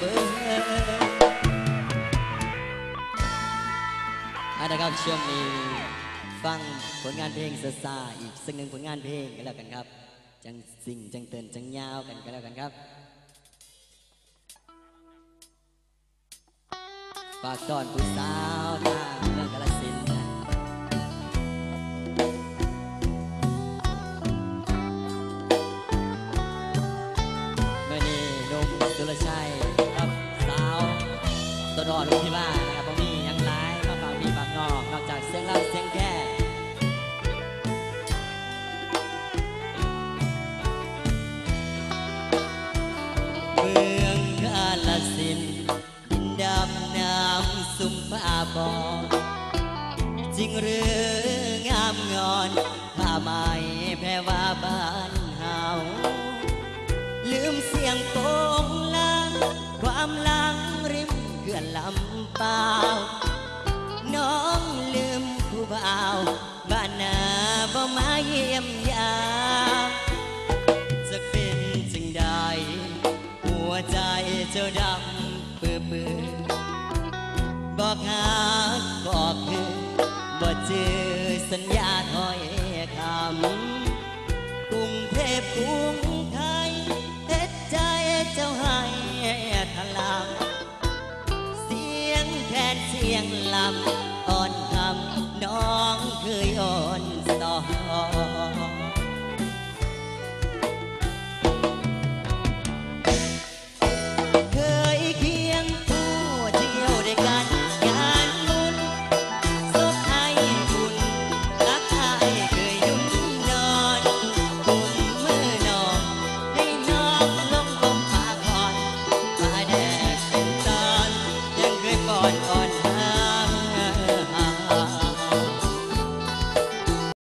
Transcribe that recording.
เบิดเอาละครับช่วงนี้ฟังผลงานเพลงซาซาอีกสักหนึ่งผลงานเพลงกันแล้วกันครับ จังสิ่งจังเตือนจังยาวกันกันแล้วกันครับฝากตอนผู้สาวทางเมืองกาลสินนะเมื่อนี้นุ่มสุรชัย ตัวดอลุงที่บ้านนะครับผมมียังร้ายมาฝากพี่ฝากน้องนอกจากเสียงเล่าเสียงแค่เมืองกาลสินดินดำน้ำสุ่มผ้าบอจริงหรืองามงอนผ้าไหมแพรว่าบ้านเฮาลืมเสียงโปงลางความลัง ขื่อนลำเปล่าน้องลืมผู้บ่าวบ้านนาบ่มาเยี่ยมยามจะเป็นจึงใดหัวใจเจ้าดำเปื้อเปื้อบอกหาก็คือบ่เจอสัญญาถอยคำกรุงเทพกรุง นเสียงลำ